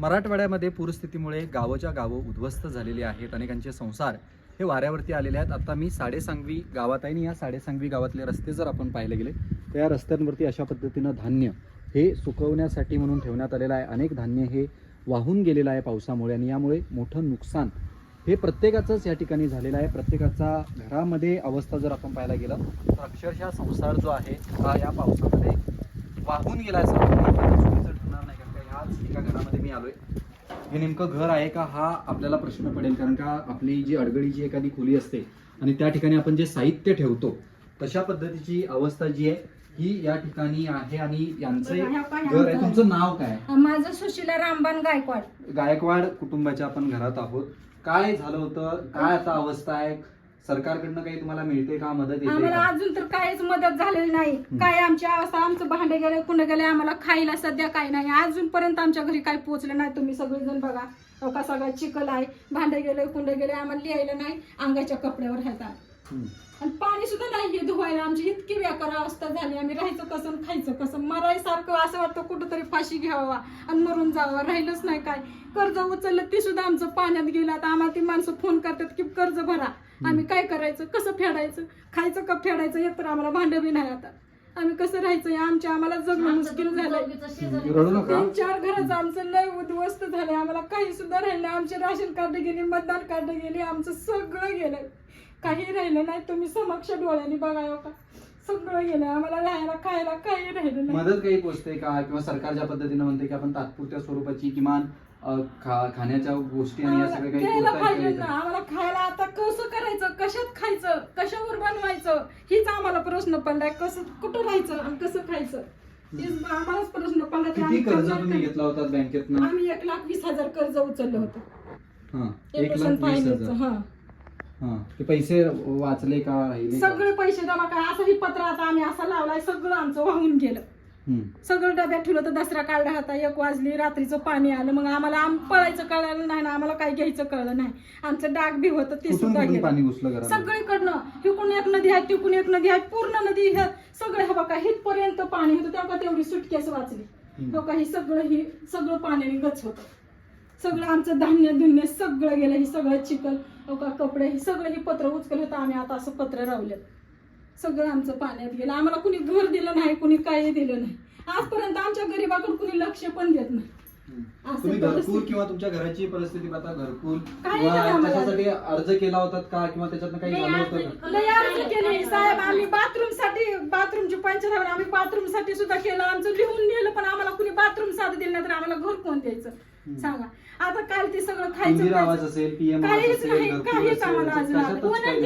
मराठवाड्यामध्ये पूरस्थितीमुळे गावोच्या गावं उद्ध्वस्त झालेली आहेत अनेकांचे संसार. हे वाऱ्यावरती आलेले आहेत. आता मी साडेसांगवी गावात आहे आणि या साडेसांगवी गावातले रस्ते जर आपण पाहायला गेले तर या रस्त्यांवरती अशा पद्धतीनं धान्य हे सुकवण्यासाठी म्हणून ठेवण्यात आलेलं आहे. अनेक धान्य हे वाहून गेलेलं आहे पावसामुळे आणि यामुळे मोठं नुकसान हे प्रत्येकाचंच या ठिकाणी झालेलं आहे. प्रत्येकाचा घरामध्ये अवस्था जर आपण पाहायला गेलं तर अक्षरशः संसार जो आहे हा या पावसामध्ये वाहून गेला आहे. ह्याच एका घरामध्ये मी आलोय. हे नेमकं घर आहे का? हा आपल्याला प्रश्न पडेल. कारण का आपली जी अडगळीची एखादी खोली असते आणि त्या ठिकाणी आपण जे साहित्य ठेवतो तशा पद्धतीची अवस्था जी आहे ही या ठिकाणी आहे आणि यांचं घर आहे. तुमचं नाव काय माझं सुशीला रामबान गायकवाड. गायकवाड कुटुंबाच्या आपण घरात आहोत. काय झालं होतं? काय आता अवस्था आहे? सरकारकडनं काही तुम्हाला मिळते का मदत येते आम्हाला का? अजून तर काहीच मदत झालेली नाही. काय आमची अवस्था आमचं भांडे गेले कुणं गेले आम्हाला खायला सध्या काही नाही. अजूनपर्यंत आमच्या घरी काही पोहोचलं नाही. तुम्ही सगळेजण बघा. का सगळा चिखल आहे. भांडे गेले कुंडे गेले आम्हाला लिहायला नाही. अंगाच्या कपड्यावर राहतात. हम्म. आणि पाणी सुद्धा नाही हे धुवायला. आमची इतकी बेकार अवस्था झाली. आम्ही राहायचं कसं आणि खायचं कसं मरायसारखं असं वाटतं कुठंतरी फाशी घ्यावा आणि मरून जावं. राहिलंच नाही काय. कर्ज उचललं ते सुद्धा आमचं पाण्यात गेलं. आता आम्हाला ती माणसं फोन करतात की कर्ज भरा. आम्ही काय करायचं? कसं फेडायचं? खायचं का फेडायचं? एक तर आम्हाला भांडं बी नाही आता. आम्ही कसं राहायचं? हे आमच्या आम्हाला जगणं मुश्किल झालंय. रडू नका. तीन चार घराचं आमचं लय उद्ध्वस्त झालंय. आम्हाला काही सुद्धा राहिलं. आमचे राशन कार्ड गेले मतदान कार्ड गेले आमचं सगळं गेलंय. काही राहिलं नाही. तुम्ही समक्ष डोळ्यांनी बघा हो का? सगळं गेलं आम्हाला राहायला खायला काही राहिलं नाही. मदत काही पोचते का? किंवा सरकार ज्या पद्धतीनं म्हणते की आपण तात्पुरत्या स्वरूपाची किमान खा- खाण्याच्या गोष्टी आणि या सगळ्या काही पाहिजे आम्हाला खायला आता कसं करायचं? कशात खायचं? कशावर बनवायचं? हीच आम्हाला प्रश्न पडलाय. कसं कुठं राहायचं आणि कसं खायचं? हेच आम्हालाच प्रश्न पडला. किती आम्ही कर्ज करणार तुम्ही काय? घेतला होता बँकेतनं? आम्ही एक लाख वीस हजार कर्ज उचललं होतं. हा एक लाख वीस हजार. हा. हा ते पैसे वाचले का राहिले का? सगळे पैसे जमा काय असं ही पत्र आता आम्ही असा लावलाय सगळं आमचं वाहून गेलं. सगळं डब्यात ठेवलं तर दसरा काढला होता एक वाजली रात्रीचं पाणी आलं मग आम्हाला आम पळायचं कळलं नाही ना आम्हाला काय घ्यायचं कळलं नाही. आमचं डाग बी होतं ते कुठून सुद्धा कुठून गेलं. पाणी घुसलं सगळीकडनं हिकून एक नदी आहे तिकून एक नदी आहे पूर्ण नदी ह्या सगळे हे बघा हितपर्यंत पाणी होतं तेव्हा तेवढी सुटकेस वाचली. हो का ही सगळं ही सगळं पाण्याने गच होतं. सगळं आमचं धान्य धुन्य सगळं गेलं हे सगळं चिखल हो का कपडे हे सगळं हे पत्र उचकल होतं आम्ही आता असं पत्र रावलं सगळं आमचं पाण्यात गेलं. आम्हाला कुणी घर दिलं नाही कुणी काही दिलं नाही. आजपर्यंत आमच्या गरीबाकडे कुणी लक्ष पण देत नाही. तुम्ही घरकुल परिस्थिती- किंवा तुमच्या घराची परिस्थिती आता घरकुल. त्याच्यासाठी अर्ज केला होता का? किंवा त्याच्यातनं काही झालं होतं का? लय अर्ज केले. साहेब आम्ही बाथरूमसाठी बाथरूमची पंचायत आहे, आम्ही बाथरूमसाठी सुद्धा केलं. आमचं लिहून नेलं पण आम्हाला कुणी बाथरूम साधं दिलं नाही तर आम्हाला घर कोण द्यायचं? सांगा. आता काल ते सगळं खायचं काहीच नाही काहीच आम्हाला.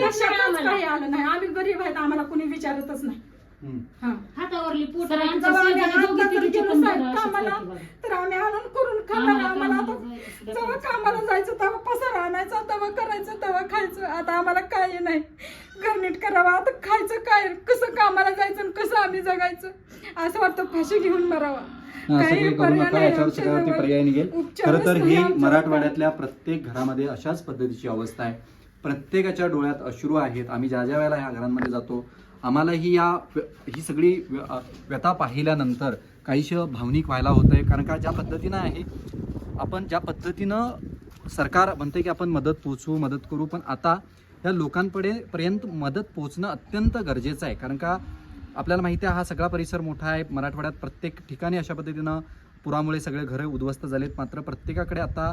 कशातच कोणाला काही नाही. आलं आम्ही गरीब आहेत आम्हाला कुणी विचारतच नाही. हम्म. हा. हातावरली पोट जेव्हा आम्ही आता जर गेलो साहेब कामाला तर आम्ही आणून करून खाणार आम्हाला आता जेव्हा कामाला जायचं तेव्हा पसारा आणायचा तेव्हा करायचं तेव्हा खायचं. आता आम्हाला काही नाही. घर नीट करावं. आता खायचं काय? कसं कामाला जायचं आणि कसं आम्ही जगायचं? असं वाटतं फाशी घेऊन मरावा. काही करू पर्याय नका नाही याच्यावर आमच्या सगळ्यावरती जवळ. पर्याय निघेल. उपचारच तर नाही ही मराठवाड्यातल्या प्रत्येक घरामध्ये अशाच पद्धतीची अवस्था आहे. प्रत्येकाच्या डोळ्यात अश्रू आहेत. आम्ही ज्या ज्या वेळेला ह्या घरांमध्ये जातो आम्हालाही या ही सगळी व्य- व्यथा पाहिल्यानंतर काहीशं भावनिक व्हायला होतं आहे कारण का ज्या पद्धतीनं आहे आपण ज्या पद्धतीनं सरकार म्हणते की आपण मदत पोचवू मदत करू पण आता या लोकांकडे पर्यंत मदत पोचणं अत्यंत गरजेचं आहे. कारण का आपल्याला माहिती आहे हा सगळा परिसर मोठा आहे. मराठवाड्यात प्रत्येक ठिकाणी अशा पद्धतीनं पुरामुळे सगळे घरं उद्ध्वस्त झालेत. मात्र प्रत्येकाकडे आता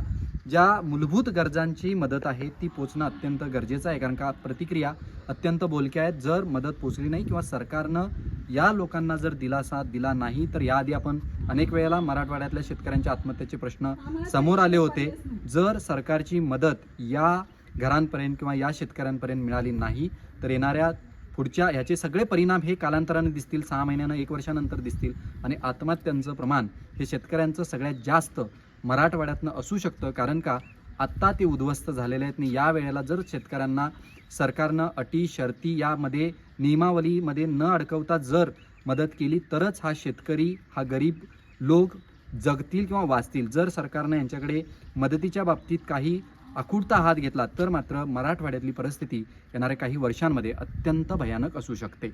ज्या मूलभूत गरजांची मदत आहे ती पोचणं अत्यंत गरजेचं आहे. कारण का? प्रतिक्रिया अत्यंत बोलक्या आहेत. जर मदत पोचली नाही किंवा सरकारनं या लोकांना जर दिलासा दिला नाही तर याआधी आपण अनेक वेळेला मराठवाड्यातल्या शेतकऱ्यांच्या आत्महत्येचे प्रश्न समोर आले होते. जर सरकारची मदत या घरांपर्यंत किंवा या शेतकऱ्यांपर्यंत मिळाली नाही तर येणाऱ्या पुढच्या ह्याचे सगळे परिणाम हे कालांतराने दिसतील. सहा महिन्यानं एक वर्षानंतर दिसतील. आणि आत्महत्यांचं प्रमाण हे शेतकऱ्यांचं सगळ्यात जास्त मराठवाड्यातनं असू शकतं कारण का आत्ता ते उद्ध्वस्त झालेले आहेत. आणि या वेळेला जर शेतकऱ्यांना सरकारनं अटी शर्ती यामध्ये नियमावलीमध्ये न अडकवता जर मदत केली तरच हा शेतकरी हा गरीब लोक जगतील किंवा वाचतील. जर सरकारनं यांच्याकडे मदतीच्या बाबतीत काही आखूडता हात घेतला तर मात्र मराठवाड्यातली परिस्थिती येणाऱ्या काही वर्षांमध्ये अत्यंत भयानक असू शकते.